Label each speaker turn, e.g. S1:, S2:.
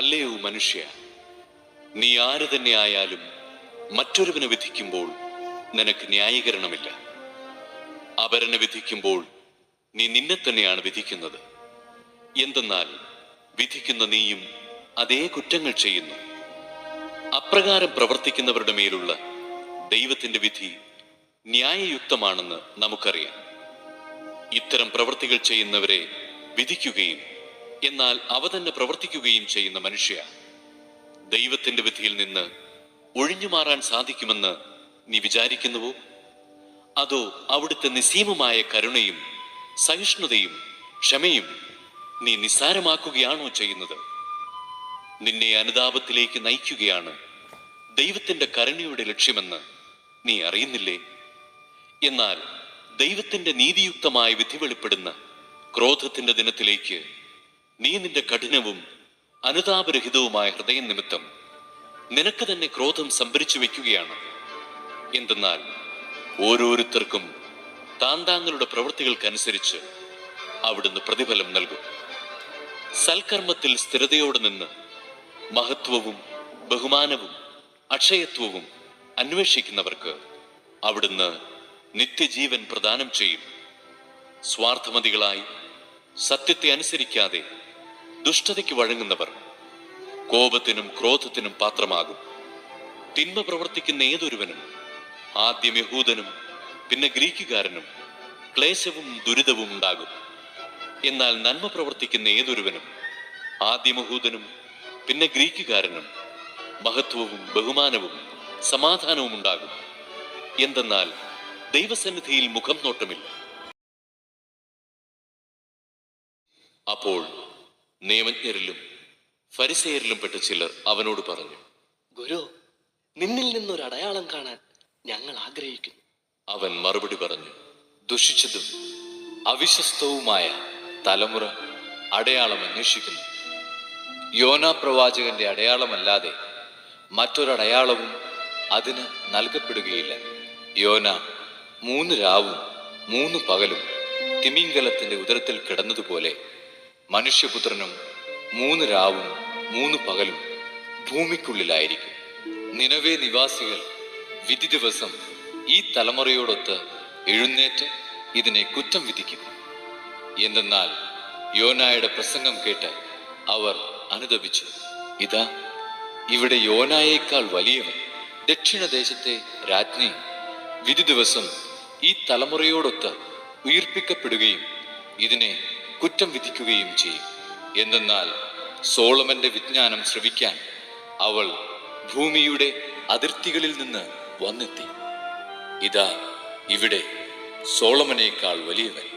S1: മനുഷ്യ? നീ ആര് തന്നെ ആയാലും മറ്റൊരുവനെ വിധിക്കുമ്പോൾ നിനക്ക് ന്യായീകരണമില്ല. അപരനെ വിധിക്കുമ്പോൾ നീ നിന്നെ തന്നെയാണ് വിധിക്കുന്നത്. എന്തെന്നാൽ വിധിക്കുന്ന നീയും അതേ കുറ്റങ്ങൾ ചെയ്യുന്നു. അപ്രകാരം പ്രവർത്തിക്കുന്നവരുടെ മേലുള്ള ദൈവത്തിന്റെ വിധി ന്യായയുക്തമാണെന്ന് നമുക്കറിയാം. ഇത്തരം പ്രവൃത്തികൾ ചെയ്യുന്നവരെ വിധിക്കുകയും എന്നാൽ അവ തന്നെ പ്രവർത്തിക്കുകയും ചെയ്യുന്ന മനുഷ്യ. ദൈവത്തിന്റെ വിധിയിൽ നിന്ന് ഒഴിഞ്ഞു മാറാൻ സാധിക്കുമെന്ന് നീ വിചാരിക്കുന്നുവോ? അതോ അവിടുത്തെ നിസീമമായ കരുണയും സഹിഷ്ണുതയും ക്ഷമയും നീ നിസ്സാരമാക്കുകയാണോ ചെയ്യുന്നത്? നിന്നെ അനുതാപത്തിലേക്ക് നയിക്കുകയാണ് ദൈവത്തിന്റെ കരുണയുടെ ലക്ഷ്യമെന്ന് നീ അറിയുന്നില്ലേ? എന്നാൽ ദൈവത്തിന്റെ നീതിയുക്തമായ വിധി വെളിപ്പെടുന്ന ക്രോധത്തിന്റെ ദിനത്തിലേക്ക് നീ നിന്റെ കഠിനവും അനുതാപരഹിതവുമായ ഹൃദയം നിമിത്തം നിനക്ക് തന്നെ ക്രോധം സംഭരിച്ചു വെക്കുകയാണ് എന്തെന്നാൽ ഓരോരുത്തർക്കും താൻ താങ്കളുടെ പ്രവൃത്തികൾക്കനുസരിച്ച് അവിടുന്ന് പ്രതിഫലം നൽകും. സൽക്കർമ്മത്തിൽ സ്ഥിരതയോടെ നിന്ന് മഹത്വവും ബഹുമാനവും അക്ഷയത്വവും അന്വേഷിക്കുന്നവർക്ക് അവിടുന്ന് നിത്യജീവൻ പ്രദാനം ചെയ്യും. സ്വാർത്ഥമതികളായി സത്യത്തെ അനുസരിക്കാതെ ദുഷ്ടതയ്ക്ക് വഴങ്ങുന്നവർ കോപത്തിനും ക്രോധത്തിനും പാത്രമാകും. തിന്മ പ്രവർത്തിക്കുന്ന ഏതൊരുവനും ആദ്യം യഹൂദനും പിന്നെ ഗ്രീക്കുകാരനും ക്ലേശവും ദുരിതവും ഉണ്ടാകും. എന്നാൽ നന്മ പ്രവർത്തിക്കുന്ന ഏതൊരുവനും ആദ്യം യഹൂദനും പിന്നെ ഗ്രീക്കുകാരനും മഹത്വവും ബഹുമാനവും സമാധാനവും ഉണ്ടാകും. എന്തെന്നാൽ ദൈവസന്നിധിയിൽ മുഖം നോട്ടമില്ല അപ്പോൾ നിയമജ്ഞരിലും ഫരിസയരിലും പെട്ട ചിലർ അവനോട് പറഞ്ഞു
S2: ഗുരു നിന്നിൽ നിന്നൊരു അടയാളം കാണാൻ ഞങ്ങൾ ആഗ്രഹിക്കുന്നു.
S1: അവൻ മറുപടി പറഞ്ഞു ദുഷിച്ചതും അവിശ്വസ്തവുമായ തലമുറ അടയാളം അന്വേഷിക്കുന്നു. യോനാ പ്രവാചകന്റെ അടയാളമല്ലാതെ മറ്റൊരടയാളവും അതിന് നൽകപ്പെടുകയില്ല. യോന മൂന്ന് രാവും മൂന്ന് പകലും തിമിംഗലത്തിന്റെ ഉദരത്തിൽ കിടന്നതുപോലെ മനുഷ്യപുത്രനും മൂന്ന് രാവും മൂന്ന് പകലും ഭൂമിക്കുള്ളിലായിരിക്കും. നിലവേ നിവാസികൾ വിധി ദിവസം ഈ തലമുറയോടൊത്ത് എഴുന്നേറ്റ് ഇതിനെ കുറ്റം വിധിക്കും എന്തെന്നാൽ യോനായുടെ പ്രസംഗം കേട്ട് അവർ അനുദപിച്ചു. ഇതാ ഇവിടെ യോനായേക്കാൾ വലിയവൻ ദക്ഷിണദേശത്തെ രാജ്ഞി വിധി ദിവസം ഈ തലമുറയോടൊത്ത് ഉയർപ്പിക്കപ്പെടുകയും ഇതിനെ കുറ്റം വിധിക്കുകയും ചെയ്യും. എന്തെന്നാൽ സോളമന്റെ വിജ്ഞാനം ശ്രവിക്കാൻ അവൾ ഭൂമിയുടെ അതിർത്തികളിൽ നിന്ന് വന്നെത്തി. ഇതാ ഇവിടെ സോളമനേക്കാൾ വലിയവൻ.